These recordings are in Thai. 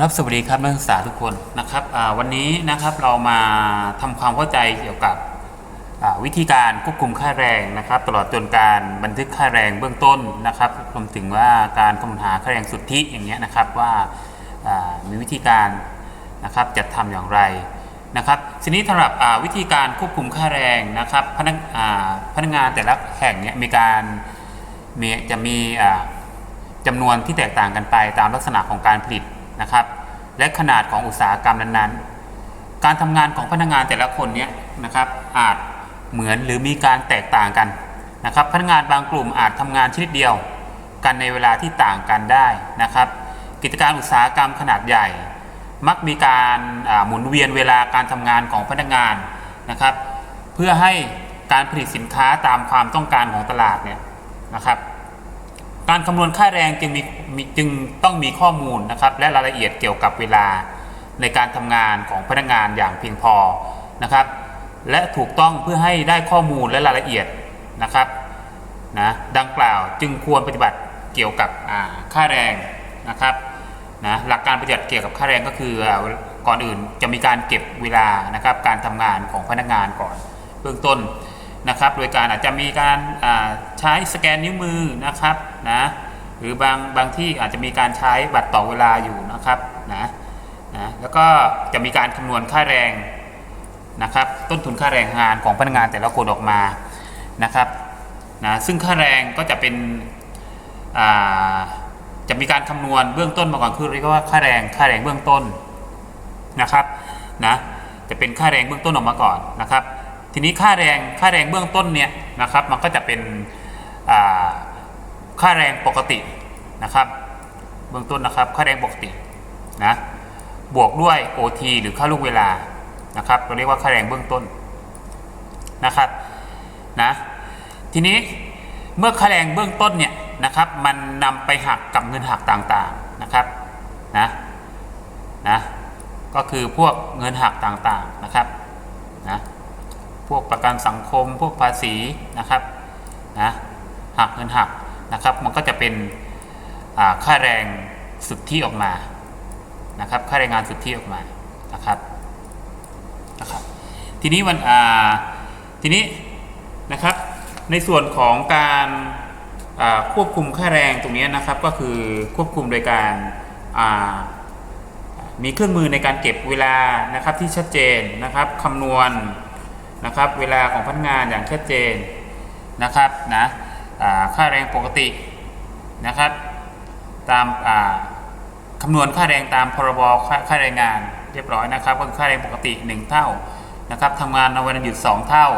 ครับสวัสดีครับนักศึกษาทุกคนนะครับวันนี้นะครับเรามาทำความเข้าใจเกี่ยวกับวิธีการควบคุมค่าแรงนะครับ ตลอดจนการบันทึกค่าแรงเบื้องต้นนะครับรวมถึงว่าการคำนวณหาค่าแรงสุทธิอย่างเงี้ยนะครับว่ามีวิธีการนะครับจัดทำอย่างไรนะครับทีนี้สำหรับวิธีการควบคุมค่าแรงนะครับพนักพนักงานแต่ละแห่งเนี่ยมีการมีจะมีอ่าจำนวนที่แตกต่างกันไปตามลักษณะของการผลิต นะครับ และขนาดของอุตสาหกรรมนั้นๆ การทำงานของพนักงานแต่ละคนเนี้ยนะครับอาจเหมือนหรือมีการแตกต่างกันนะครับ พนักงานบางกลุ่มอาจทำงานชนิดเดียว กันในเวลาที่ต่างกันได้นะครับ กิจการอุตสาหกรรมขนาดใหญ่ มักมีการหมุนเวียนเวลาการทำงานของพนักงานนะครับ เพื่อให้การผลิตสินค้าตามความต้องการของตลาดเนี่ยนะครับ การคำนวณค่าแรงจึงมีจึงต้องมีข้อมูลนะครับ และรายละเอียดเกี่ยวกับเวลาในการทำงานของพนักงานอย่างเพียงพอนะครับ และถูกต้องเพื่อให้ได้ข้อมูลและรายละเอียดนะครับนะดังกล่าวจึงควรปฏิบัติเกี่ยวกับค่าแรงนะครับนะหลักการปฏิบัติเกี่ยวกับค่าแรงก็คือก่อนอื่นจะมีการเก็บเวลานะครับ การทำงานของพนักงานก่อน เบื้องต้น นะครับ โดยการอาจจะมีการใช้สแกนนิ้วมือนะครับนะหรือบางบางที่อาจจะมีการใช้บัตรต่อเวลาอยู่นะครับนะนะแล้วก็จะมีการคำนวณค่าแรงนะครับ ต้นทุนค่าแรงงานของพนักงานแต่ละคนออกมานะครับนะซึ่งค่าแรงก็จะเป็นจะมีการคำนวณเบื้องต้นมาก่อนคือเรียกว่าค่าแรงค่าแรงเบื้องต้นนะครับนะจะเป็นค่าแรงเบื้องต้นออกมาก่อนนะครับ ทีนี้ค่าแรงค่าแรงเบื้องต้นเนี่ยนะครับ มันก็จะเป็นค่าแรงปกตินะครับ เบื้องต้นนะครับ ค่าแรงปกตินะบวกด้วย OT หรือค่าลูกเวลานะครับ เราเรียกว่าค่าแรงเบื้องต้นนะครับนะทีนี้เมื่อค่าแรงเบื้องต้นเนี่ยนะครับมันนำไปหักกับเงินหักต่างๆนะครับนะนะก็คือพวกเงินหักต่างๆนะครับ พวกประกันสังคม พวกภาษีนะครับนะหักเงินหักนะครับ มันก็จะเป็นค่าแรงสุทธิออกมานะครับ ค่าแรงงานสุทธิออกมานะครับนะครับ ทีนี้วันอ่าทีนี้นะครับในส่วนของการควบคุมค่าแรงตรงนี้นะครับก็คือควบคุมโดยการามีเครื่องมือในการเก็บเวลานะครับที่ชัดเจนนะครับคำนวณ นะครับเวลาของพนักงานอย่างชัดเจนนะครับนะค่าแรงปกตินะครับตามาคำนวณค่าแรงตามพรบค่าแรงงานเรียบร้อยนะครับก็คือค่าแรงปกติ 1 เท่านะครับทำงานในวันหยุด 2 เท่า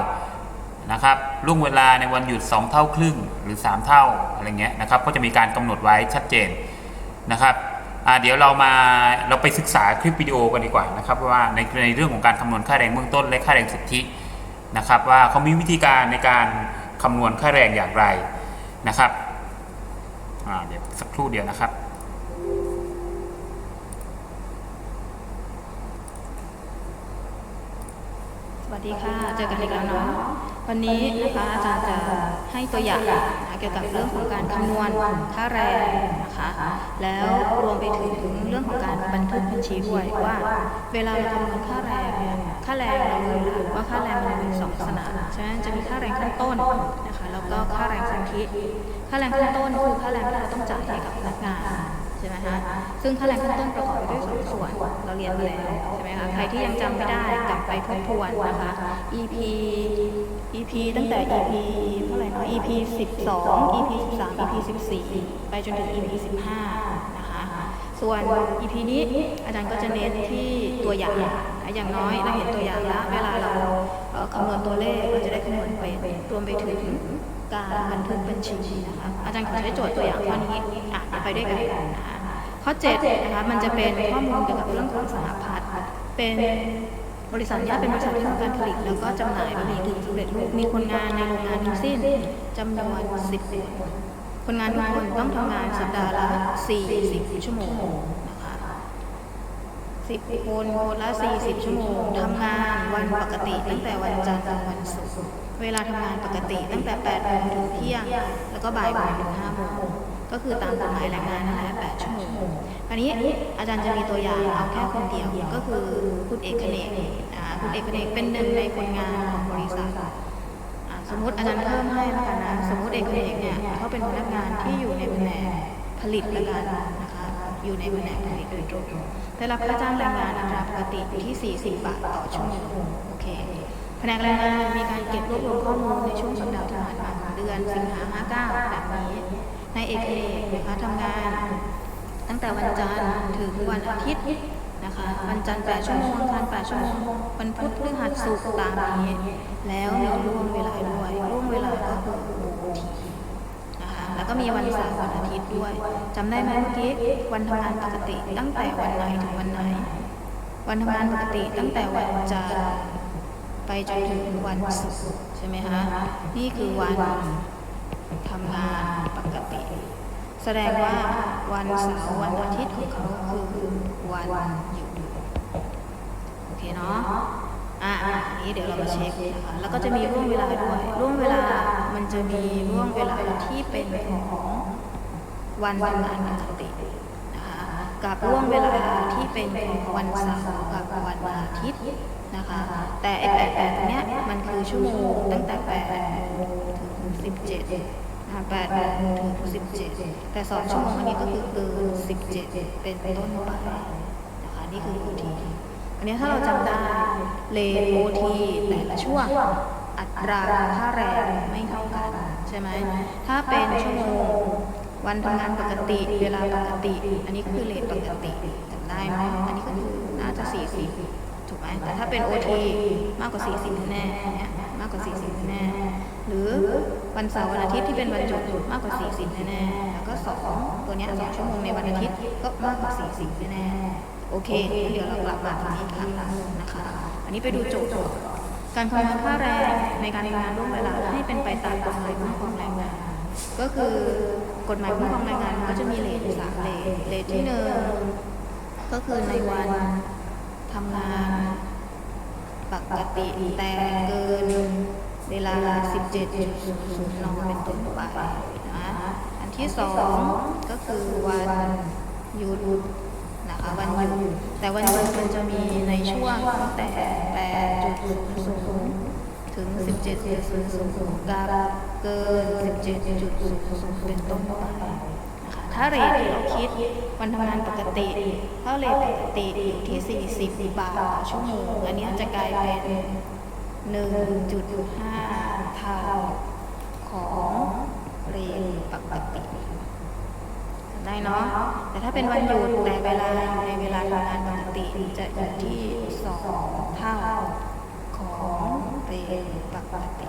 นะครับล่วงเวลาในวันหยุด 2 เท่าครึ่งหรือ 3 เท่าอะไรเงี้ยนะครับก็จะมีการกำหนดไว้ชัดเจนนะครับเดี๋ยวเรามาเราไปศึกษาคลิปวิดีโอกันดีกว่านะครับว่าในในเรื่องของการคำนวณค่าแรงเบื้องต้นและค่าแรงสุทธิ นะครับว่าเขามีวิธีการในการคำนวณค่าแรงอย่างไรนะครับเดี๋ยวสักครู่เดียวนะครับสวัสดีค่ะ เจอกันอีกแล้วเนาะ วันนี้นะคะอาจารย์จะให้ตัวอย่างนะเกี่ยวกับเรื่องของการคำนวณค่าแรงนะคะ แล้วรวมไปถึงเรื่องของการบันทึกบัญชีด้วยว่า เวลาเราคำนวณค่าแรงเนี่ยค่าแรงเรารู้อยู่ว่าค่าแรงมันมีสองลักษณะฉะนั้นจะมีค่าแรงขั้นต้นนะคะแล้วก็ค่าแรงสุทธิค่าแรงขั้นต้นคือค่าแรงที่เราต้องจ่ายให้กับพนักงาน ใช่ไหมคะซึ่งค่าแรงขั้นต้นประกอบไปด้วยสองส่วน เราเรียนไปแล้วใช่ไหมคะ ใครที่ยังจำไม่ได้กลับไปทบทวนนะคะ EP EP ตั้งแต่ EP เท่าไหร่เนาะ EP 12 EP 13 EP 14 ไปจนถึง EP 15นะคะส่วน EP นี้อาจารย์ก็จะเน้นที่ตัวอย่างนะอย่างน้อยเราเห็นตัวอย่างแล้ว เวลาเราเอ่อคำนวณตัวเลขเราจะได้คำนวณเป็นรวมไปถึง การบันทึกบัญชีนะคะ อาจารย์ขอใช้โจทย์ตัวอย่างข้อนี้อะเดี๋ยวไปด้วยกันนะคะข้อ7นะคะมันจะเป็นข้อมูลเกี่ยวกับเรื่องของสหพัฒน์เป็นบริษัทเนี้ยเป็นบริษัทที่ทำการผลิตแล้วก็จำหน่ายบะหมี่กึ่งสำเร็จรูปมีคนงานในโรงงานทั้งสิ้นจำนวน 10 คน คนงานทุกคนต้องทำงานสัปดาห์ละ 40 ชั่วโมงนะคะ10คนคนละ 40 ชั่วโมงทำงานวันปกติตั้งแต่วันจันทร์ถึงวันศุกร์ เวลาทำงานปกติตั้งแต่8โมงถึงเที่ยง แล้วก็บ่ายโมงถึง5โมงก็คือตามกฎหมายแรงงานนั่นแหละ8ชั่วโมงอันนี้อาจารย์จะมีตัวอย่างเอาแค่คนเดียวก็คือคุณเอกเนกคุณเอกเนกเป็นหนึ่งในคนงานของบริษัทสมมติอาจารย์เพิ่มให้แล้วกันนะ สมมติเอกเนกเนี่ยเขาเป็นพนักงานที่อยู่ในแผนกผลิตแล้วกันนะคะ อยู่ในแผนกผลิตโดยตรงได้รับค่าจ้างแรงงานอัตราปกติอยู่ที่ 40 บาทต่อชั่วโมง โอเค แผนกแรงงานมีการเก็บรวบรวมข้อมูลในช่วงสัปดาห์ที่ผ่านมาของเดือนสิงหา59แบบนี้ในเอกเนกนะคะทำงานตั้งแต่วันจันทร์ถึงวันอาทิตย์นะคะวันจันทร์8ชั่วโมงวันอังคาร8ชั่วโมงวันพุธพฤหัสศุกร์ตามนี้ แล้วมีร่วมเวลาด้วยร่วมเวลาก็คือทีนะคะแล้วก็มีวันเสาร์วันอาทิตย์ด้วยจำได้ไหมเมื่อกี้วันทำงานปกติตั้งแต่วันไหนถึงวันไหน วันทำงานปกติตั้งแต่วันจันทร์ ไปจนถึงวันศุกร์ใช่ไหมคะนี่คือวันทำงานปกติ แสดงว่าวันเสาร์วันอาทิตย์ของเขาคือวันหยุดโอเคเนาะอะอะอันนี้เดี๋ยวเรามาเช็คนะคะแล้วก็จะมีร่วงเวลาด้วยร่วงเวลามันจะมีร่วงเวลาที่เป็นของวันทำงานปกติ กับร่วงเวลาที่เป็นของวันเสาร์กับวันอาทิตย์นะคะ แต่ไอแปดแปดเนี้ยมันคือชั่วโมงตั้งแต่แปดโมงถึงสิบเจ็ดนะคะแปดโมงถึงสิบเจ็ดแต่สองชั่วโมงอันนี้ก็คือเกินสิบเจ็ดเป็นต้นไปนะคะนี่คือโอทีอันนี้ถ้าเราจำได้เลทโอทีแต่ละช่วงอัตราค่าแรงไม่เท่ากัน ใช่ไหมถ้าเป็นชั่วโมง วันทำงานปกติ เวลาปกติ อันนี้คือเลทปกติจำได้ไหมอันนี้ก็คือน่าจะสี่สิบถูกไหมแต่ถ้าเป็นโอทีมากกว่าสี่สิบแน่เนี่ยมากกว่าสี่สิบแน่ หรือวันเสาร์วันอาทิตย์ที่เป็นวันหยุดมากกว่า 40 แน่แล้วก็สองตัวเนี้ยสองชั่วโมงในวันอาทิตย์ก็มากกว่า 40 แน่โอเค เดี๋ยวเรากลับมาตรงนี้ครั้งนะคะ อันนี้ไปดูโจทย์ก่อนการคำนวณค่าแรงในการทำงานร่วมเวลาให้เป็นไปตามกฎหมายคุ้มครองแรงงาน ก็คือกฎหมายคุ้มครองแรงงานก็จะมีเลทอยู่สามเลทเลทที่หนึ่งก็คือในวันทำงานปกติแต่เกินเวลา 17.00นเป็นต้นไปนะอันที่สองก็คือวันหยุดนะคะวันหยุดแต่วันหยุดมันจะมีในช่วงตั้งแต่8.00 ถึง 17.00กับเกิน 17.00 เป็นต้นไปนะคะถ้าเรทที่เราคิดวันทำงานปกติ ถ้าเรทปกติอยู่ที่ 40 บาทต่อชั่วโมง อันนี้จะกลายเป็น 1.5 เท่าของเรทปกติได้เนาะ แต่ถ้าเป็นวันหยุดแต่เวลาอยู่ในเวลาทำงานปกติจะอยู่ที่ 2 เท่าของ เรทปกติ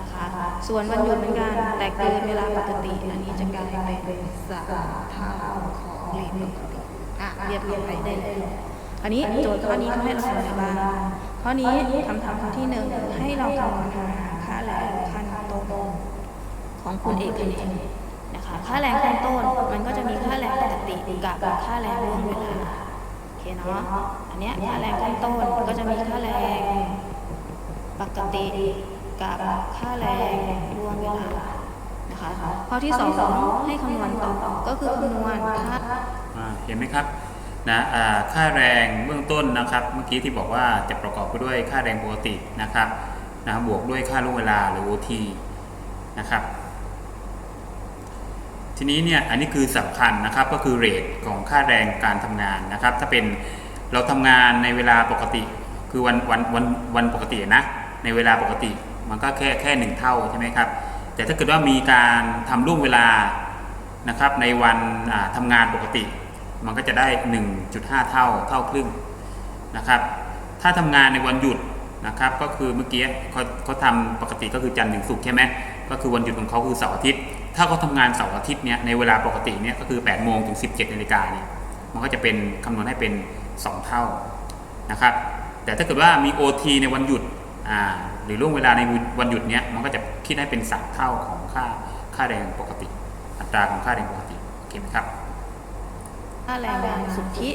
นะคะส่วนวันหยุดเหมือนกันแต่เกินเวลาปกติ อันนี้จะกลายเป็นสามเท่าของเรทปกติอะเรียบเรียงไปได้เลยอันนี้โจทย์ข้อนี้เขาให้เราทำอะไรบ้างข้อนี้คำถามข้อที่หนึ่งให้เราคำนวณหาค่าแรงขั้นต้นของคุณเอกเนกนะคะค่าแรงขั้นต้นมันก็จะมีค่าแรงปกติกับค่าแรงร่วมเวลาโอเคเนาะอันเนี้ยค่าแรงขั้นต้นก็จะมีค่าแรง ปกติกับค่าแรงรวมเวลานะคะข้อที่สองให้คำนวณต่อก็คือคำนวณค่าเห็นไหมครับนะค่าแรงเบื้องต้นนะครับ เมื่อกี้ที่บอกว่าจะประกอบไปด้วยค่าแรงปกตินะครับนะบวกด้วยค่าล่วงเวลาหรือ OT นะครับทีนี้เนี่ยอันนี้คือสำคัญนะครับก็คือเรทของค่าแรงการทำงานนะครับ ถ้าเป็นเราทำงานในเวลาปกติคือวันวันวันวันปกตินะ ในเวลาปกติ มันก็แค่แค่หนึ่งเท่าใช่ไหมครับ แต่ถ้าเกิดว่ามีการทำร่วมเวลานะครับในวันอ่าทำงานปกติ มันก็จะได้ 1.5 เท่าเท่าครึ่งนะครับถ้าทำงานในวันหยุดนะครับก็คือเมื่อกี้เขาเขาทำปกติก็คือจันทร์ถึงศุกร์ใช่ไหมก็คือวันหยุดของเขาคือเสาร์อาทิตย์ ถ้าเขาทำงานเสาร์อาทิตย์เนี่ยในเวลาปกติเนี่ยก็คือ8โมงถึง 17นาฬิกาเนี่ยมันก็จะเป็นคำนวณให้เป็น 2 เท่านะครับแต่ถ้าเกิดว่ามี OT ในวันหยุด หรือล่วงเวลาในวันหยุดเนี้ยมันก็จะคิดให้เป็น3เท่าของค่าค่าแรงปกติ อัตราของค่าแรงปกติโอเคไหมครับ ค่าแรงงานสุทธิ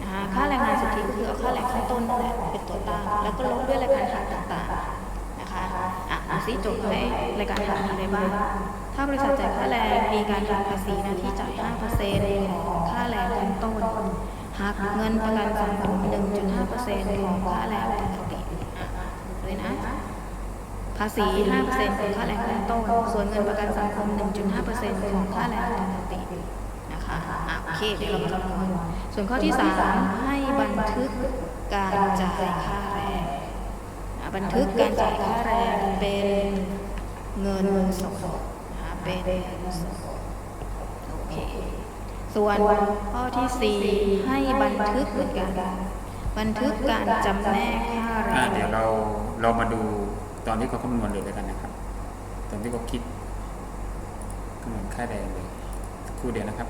นะคะค่าแรงงานสุทธิก็คือเอาค่าแรงขั้นต้นนั่นแหละเป็นตัวตั้งแล้วก็ลบด้วยรายการหักต่างๆนะคะอะดูซิโจทย์ให้รายการหักมีอะไรบ้างถ้าบริษัทจ่ายค่าแรงมีการหักภาษีหน้าที่จ่าย5%ของค่าแรงขั้นต้นหักเงินประกันสังคม1.5%ของค่าแรงปกติอะเลยน ภาษี 5%ของค่าแรงขั้นต้น ส่วนเงินประกันสังคม 1.5%ของค่าแรงปกตินะคะอะโอเคเดี๋ยวเรามาคำนวณส่วนข้อที่ 3 ให้บันทึกการจ่ายค่าแรงบันทึกการจ่ายค่าแรงเป็นเงินสดนะเป็นเงินสดโอเคส่วนข้อที่ 4 ให้บันทึกเหมือนกันบันทึกการจำแนกค่าแรอ่างเดี๋ยวเราเรามาดู ตอนที่เขาคำนวณเลยแล้วกันนะครับ ตอนที่เขาคิดคำนวณค่าแรงเลยครู่เดียวนะครับ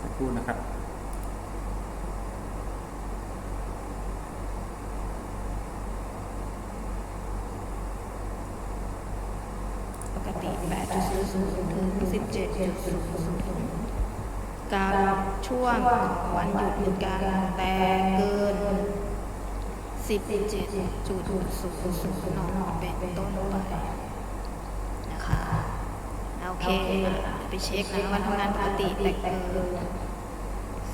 สักครู่นะครับ ปกติ 8.00 ถึง 17.00กับช่วงวันหยุดเหมือนกันแต่เกิน 17.00นอนเป็นต้นไปนะคะโอเคไปเช็คนะวันทำงานปกติแต่เกิน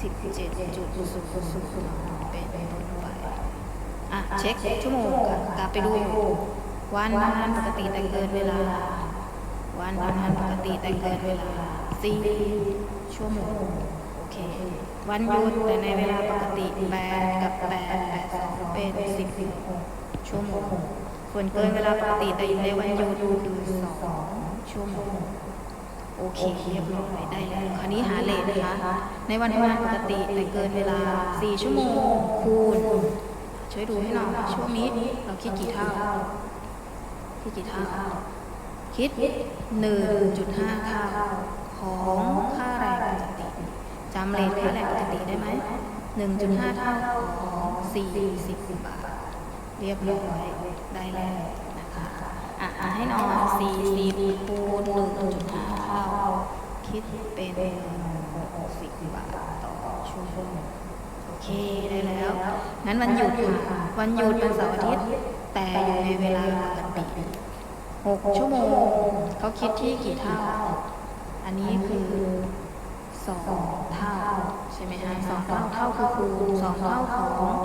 17.00นเป็นต้นไปอะเช็คชั่วโมงกลับไปดูวันทำงานปกติแต่เกินเวลา วันทำงานปกติแต่เกินเวลาสี่ชั่วโมงโอเค วันหยุดแต่ในเวลาปกติแปดกับแปดแปดสองเป็นสิบชั่วโมงส่วนเกินเวลาปกติแต่อยู่ในวันหยุดคือสองชั่วโมงโอเคเรียบร้อยได้แล้วคราวนี้หาเลทนะคะ ในวันทำงานปกติแต่เกินเวลา 4 ชั่วโมง คูณ ช่วยดูให้หน่อยช่วงนี้เราคิดกี่เท่าคิดกี่เท่า คิด 1.5 เท่าของค่าแรงปกติจำเลทค่าแรงปกติได้ไหม 1.5 เท่าของ40 บาท เรียบร้อยได้แล้วนะคะอะอะให้นอน 40คูณ1.5 เท่า คิดเป็น60บาทต่อชั่วโมงโอเคได้แล้วงั้นวันหยุดค่ะวันหยุดวันเสาร์อาทิตย์แต่อยู่ในเวลาปกติ 6 ชั่วโมง เขาคิดที่กี่เท่า อันนี้คือ 2 เท่า ใช่ไหมฮะสองเท่าเท่าคือคูณสองเท่าของ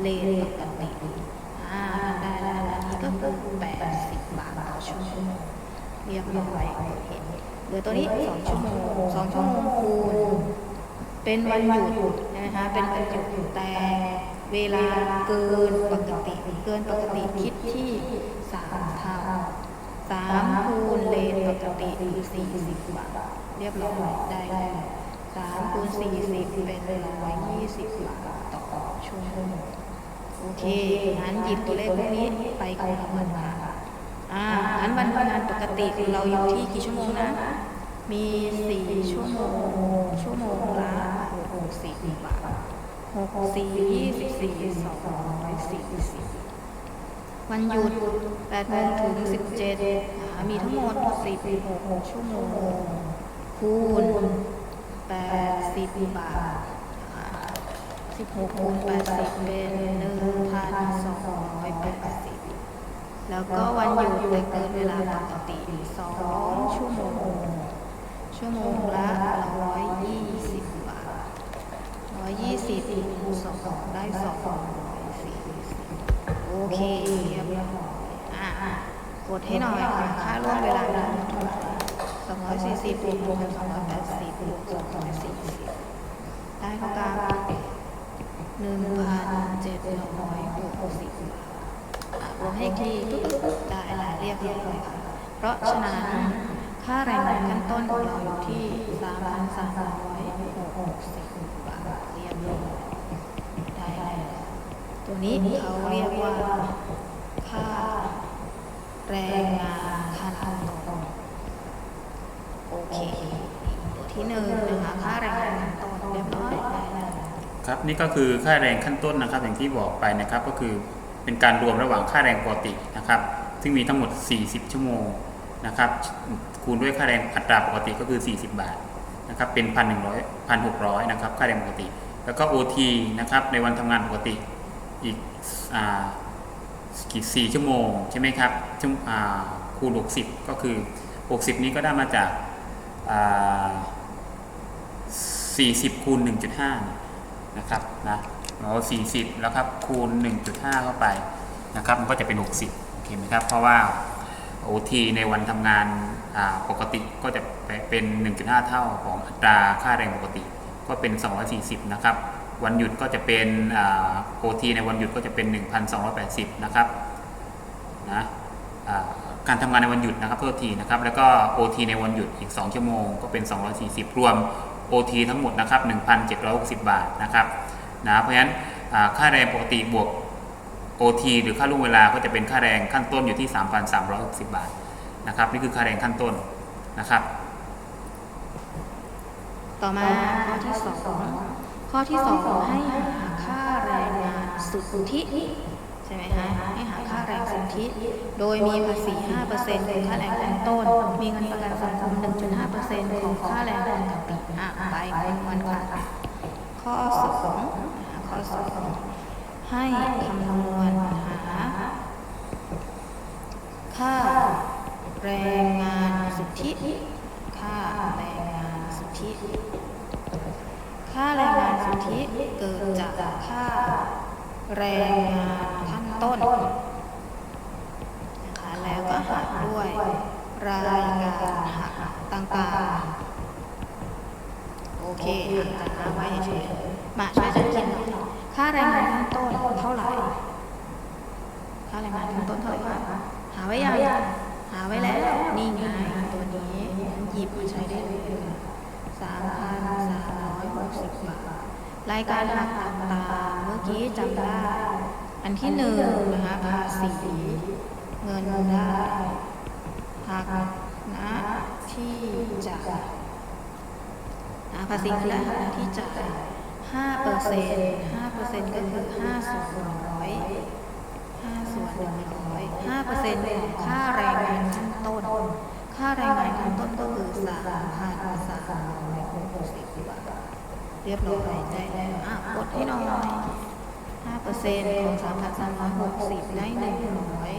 เลนปกติอ่าได้แล้วอันนี้ก็คือ80 บาทต่อชั่วโมงเรียบร้อยโอเคเหลือตัวนี้2ชั่วโมง2ชั่วโมงคูณเป็นวันหยุดนะคะเป็นวันหยุดแต่เวลาเกินปกติ เกินปกติคิดที่สามเท่า สามคูณเลนปกติคือสี่สิบบาท เรียบร้อยได้แล้วสามคูณสี่สิบเป็นร้อยยี่สิบบาทต่อชั่วโมงโอเคงั้นหยิบตัวเลขพวกนี้ไปคำนวณค่ะอ่างั้นวันทำงานปกติขอเราอยู่ที่กี่ชั่วโมงนะ มีสี่ชั่วโมง ชั่วโมงละหกสิบบาทหกสี่ยี่สิบสี่สองร้อยสี่สิบ วันหยุดแปดโมงถึงสิบเจ็ดมีทั้งหมดสิบหกชั่วโมง คูณแปดสิบบาทสิบหกคูณแปดสิบเป็นหนึ่งพันสองร้อยแปดสิบแล้วก็วันหยุดแต่เกินเวลาปกติสองชั่วโมง ชั่วโมงละร้อยยี่สิบบาทร้อยยี่สิบคูณสองได้สองร้อยสี่สิบ โอเคเรียบร้อยอะกดให้หน่อยค่ะค่าร่วมเวลาทั้งหมดเท่าไหร่สองร้อยสี่สิบบวกหนึ่งพันสองร้อยแปดสิบบวกสองร้อยสี่สิบได้เท่ากับหนึ่งพันเจ็ดร้อยหกสิบบาทอะรวมให้ทีปุ๊บปุ๊บปุ๊บได้ละเรียบร้อยค่ะ เพราะฉะนั้นค่าแรงงานขั้นต้นของเราอยู่ที่3,360บาทเรียบร้อยได้แล้ว ตัวนี้เขาเรียกว่าค่าแรงงานขั้นต้นโอเคตัที่หนึ่งนะคะค่าแรงขั้นต้นเรียบร้อยครับนี่ก็คือค่าแรงขั้นต้นนะครับ อย่างที่บอกไปนะครับก็คือเป็นการรวมระหว่างค่าแรงปกตินะครับ ซึ่งมีทั้งหมด 40 ชั่วโมงนะครับ คูณด้วยค่าแรงอัตราปกติก็คือ 40 บาทนะครับเป็น 1,100 1,600 นะครับ ค่าแรงปกติ แล้วก็ OT นะครับในวันทำงานปกติ อีกอ่ากี่ชั่วโมงใช่ไหมครับชั่วอ่าคูณ60 ก็คือ 60 นี้ก็ได้มาจากอ่า40คูณ1.5 นะครับนะเรา40 แล้วครับคูณ 1.5 เข้าไปนะครับมันก็จะเป็น 60โอเคไหมครับเพราะว่า OT ในวันทำงานอ่าปกติก็จะเป็น 1.5 เท่าของอัตราค่าแรงปกติ ก็เป็น 240 นะครับ วันหยุดก็จะเป็นโอ่า OT ในวันหยุดก็จะเป็น 1,280 นะครับนะการทำงานในวันหยุดนะครับโทษทีนะครับแล้วก็ OT ในวันหยุดอีก 2 ชั่วโมงก็เป็น 240 รวม OT ทั้งหมดนะครับ1,760 บาทนะครับนะเพราะฉะนั้นค่าแรงปกติบวก OT หรือค่าล่วงเวลาก็จะเป็นค่าแรงขั้นต้นอยู่ที่ 3,360 บาทนะครับนี่คือค่าแรงขั้นต้นนะครับ ต่อมาข้อที่สอง ข้อที่สองให้หาค่าแรงงานสุทธิใช่ไหมคะให้หาค่าแรงสุทธิ โดยมีภาษี 5%ของค่าแรงขั้นต้น มีเงินประกันสังคม 1.5%ของค่าแรงปกติอะไปคำนวณค่ะข้อสองข้อสองให้คำนวณหา ค่าแรงงานสุทธิ ค่าแรงงานสุทธิ ค่าแรงงานสุทธิเกิดจากค่าแรงงานขั้นต้นนะคะแล้วก็หักด้วยรายการหักต่างๆ โอเคหักจากน้ำไว้เฉยๆมาช่วยกันคิดหน่อยค่าแรงงานขั้นต้นเท่าไหร่ ค่าแรงงานขั้นต้นเท่าไหร่คะหาไว้ยังหาไว้แล้ว นี่ไงตัวนี้หยิบมาใช้ได้เลย สามพันสามร้อยหกสิบบาท รายการหักต่างๆเมื่อกี้จำได้ อันที่หนึ่งนะคะภาษีเงินได้หักนะที่จ่ายภาษีเงินได้หักนะที่จ่ายห้าเปอร์เซ็นต์ห้าเปอร์เซ็นต์ก็คือห้าส่วนร้อยห้าส่วนหนึ่งร้อยห้าเปอร์เซ็นต์ของค่าแรง ค่าแรงงานขั้นต้นก็คือสามพันสามร้อยหกสิบบาทเรียบร้อยได้แล้วอะกดให้หน่อยห้าเปอร์เซ็นต์ของสามพันสามร้อยหกสิบได้หนึ่งร้อย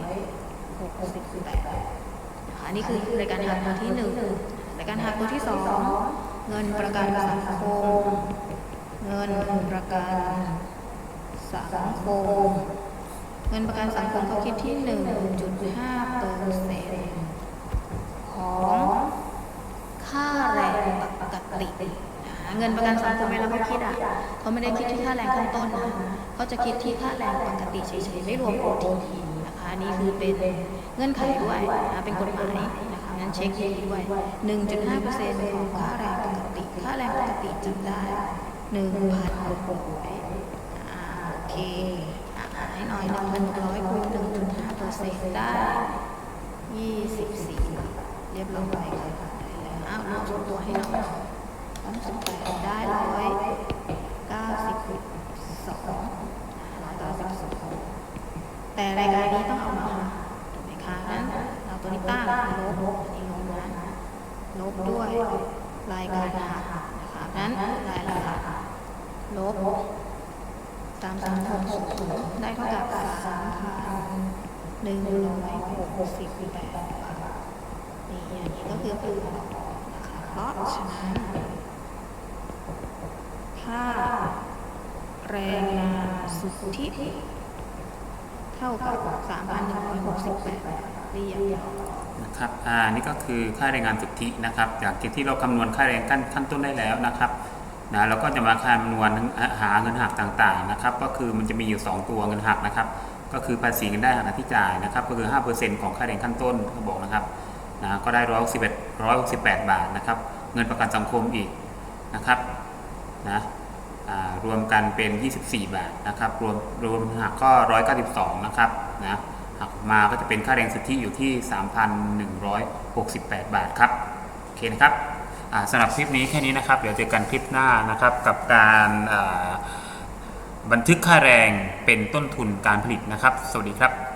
หกสิบแปดอันนี้คือรายการหักตัวที่หนึ่งรายการหักตัวที่สองเงินประกันสังคม เงินประกันสังคม เงินประกันสังคมเขาคิดที่1.5เปอร์เซ็นต์ ของค่าแรงปกติเงินประกันสังคมเวลาเขาคิดอะเขาไม่ได้คิดที่ค่าแรงขั้นต้นนะเขาจะคิดที่ค่าแรงปกติเฉยๆไม่รวม OT นะคะอันนี่คือเป็นเงื่อนไขด้วยนะเป็นกฎหมายนะคะงั้นเช็คดีด้วย 1.5เปอร์เซ็นต์ของค่าแรงปกติ ค่าแรงปกติจำได้1,600โอเคหารให้หน่อยหนึ่งพันร้อยคูณหนึ่งจุดห้าเปอ ร์เซ็นต์ได้ยี่สิบสี่บาทเรียบร้อยค่ะได้แล้วอ้าวรวมตัวให้หน่อยสามสิบแปดได้ร้อยเก้าสิบสองร้อยเก้าสิบสองแต่รายการนี้ต้องเอามาถูกไหมคะนั้นเราตัวนี้ตั้งลบนนี้ลบนะลบด้วยรายการหักนะคะนั้นรายละลบสามสามหกศูนย์ได้เท่ากับสามพันหนึ่งร้อยหกสิบแปด นี่อันนี้ก็คือคือนะคะเพราะฉะนั้นค่าแรงงานสุทธิเท่ากับสามพันหนึ่งร้อยหกสิบแปดเรียบร้นะครับอ่านี่ก็คือค่าแรงงานสุทธินะครับจากที่เราคำนวณค่าแรงขั้นขั้นต้นได้แล้วนะครับนะเราก็จะมาคำนวณหาเงินหักต่างๆนะครับ ก็คือมันจะมีอยู่ 2 ตัวเงินหักนะครับ ก็คือภาษีเงินได้หักหน้าที่จ่ายนะครับ ก็คือ 5%ของค่าแรงขั้นต้นเขาบอกนะครับ นะก็ได้ร้อยสิบเอ็ดร้อยหกสิบแปดบาทนะครับ เงินประกันสังคมอีกนะครับนะรวมกันเป็น 24 บาทนะครับ รวมรวมหักก็ 192 นะครับนะหักมาก็จะเป็นค่าแรงสุทธิอยู่ที่ 3,168 บาทครับโอเคนะครับสำหรับคลิปนี้แค่นี้นะครับ เดี๋ยวเจอกันคลิปหน้านะครับ กับการบันทึกค่าแรงเป็นต้นทุนการผลิตนะครับ สวัสดีครับ